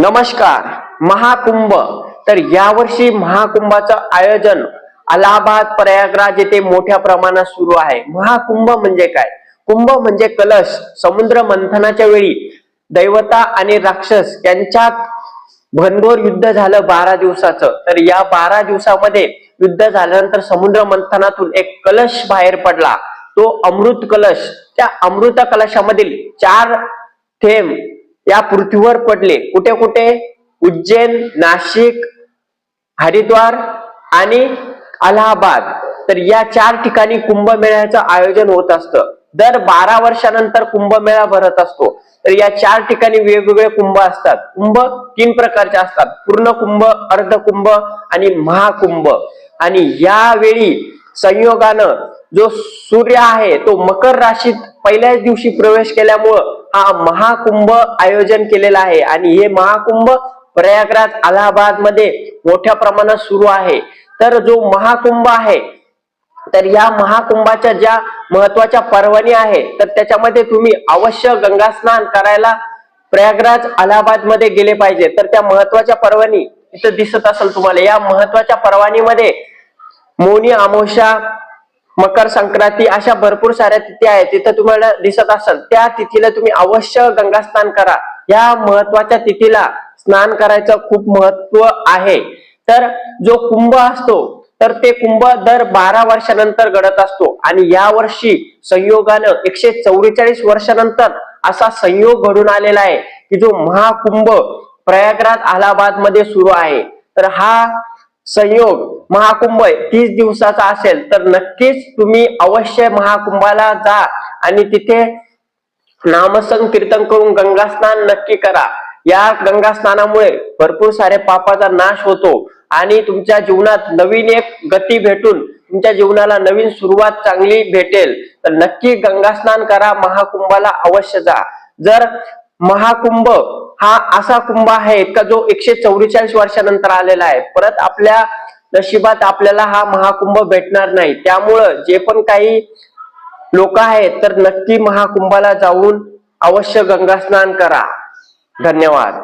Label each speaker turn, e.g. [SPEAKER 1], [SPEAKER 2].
[SPEAKER 1] नमस्कार महाकुंभ. तर यावर्षी महाकुंभाचं आयोजन अलाहाबाद प्रयागराज येथे मोठ्या प्रमाणात सुरू आहे. महाकुंभ म्हणजे काय? कुंभ म्हणजे कलश समुद्र मंथनाच्या वेळी दैवता आणि राक्षस यांच्यात घनघोर युद्ध झालं बारा दिवसाचं. तर या बारा दिवसामध्ये युद्ध झाल्यानंतर समुद्र मंथनातून एक कलश बाहेर पडला. तो अमृत कलश. त्या अमृत कलशामधील चार थेंब या पृथ्वीवर पडले. कुठे कुठे? उज्जैन नाशिक हरिद्वार आणि अलाहाबाद. तर या चार ठिकाणी कुंभमेळ्याचं आयोजन होत असतं. दर बारा वर्षानंतर कुंभमेळा भरत असतो. तर या चार ठिकाणी वेगवेगळे कुंभ असतात. कुंभ तीन प्रकारचे असतात. पूर्ण कुंभ अर्ध कुंभ आणि महाकुंभ. आणि यावेळी संयोगानं जो सूर्य आहे तो मकर राशीत पहिल्याच दिवशी प्रवेश केल्यामुळं हा महाकुंभ आयोजन केलेला आहे. आणि हे महाकुंभ प्रयागराज अलाहाबादमध्ये मोठ्या प्रमाणात सुरू आहे. तर जो महाकुंभ आहे तर या महाकुंभाच्या ज्या महत्त्वाच्या पर्वणी आहे तर त्याच्यामध्ये तुम्ही अवश्य गंगा स्नान करायला प्रयागराज अलाहाबादमध्ये गेले पाहिजे. तर त्या महत्त्वाच्या पर्वणी इथं दिसत असेल तुम्हाला. या महत्त्वाच्या पर्वणीमध्ये मोनी अमावस्या मकर संक्रांती अशा भरपूर साऱ्या तिथी आहेत तिथं तुम्हाला दिसत असेल. त्या तिथीला तुम्ही अवश्य गंगा स्नान करा. या महत्त्वाच्या तिथीला स्नान करायचं खूप महत्त्व आहे. तर जो कुंभ असतो तर ते कुंभ दर बारा वर्षानंतर घडत असतो. आणि या वर्षी संयोगानं एकशे चौवेचाळीस वर्षानंतर असा संयोग घडून आलेला आहे की जो महाकुंभ प्रयागराज अलाहाबादमध्ये सुरू आहे. तर हा संयोग महाकुंभ तीस दिवसाचा असेल तर नक्कीच तुम्ही अवश्य महाकुंभाला जा आणि तिथे नामसंग कीर्तन करून गंगा स्नान नक्की करा. या गंगा स्नानामुळे भरपूर सारे पापाचा नाश होतो आणि तुमच्या जीवनात नवीन एक गती भेटून तुमच्या जीवनाला नवीन सुरुवात चांगली भेटेल. तर नक्की गंगा स्नान करा महाकुंभाला अवश्य जा. जर महाकुंभ हा असा कुंभ आहे का जो एकशे चौवेचाळीस वर्षानंतर आलेला आहे. परत आपल्या नशिबात आपल्याला हा महाकुंभ भेटणार नाही. त्यामुळं जे पण काही लोक आहेत तर नक्की महाकुंभाला जाऊन अवश्य गंगा स्नान करा. धन्यवाद.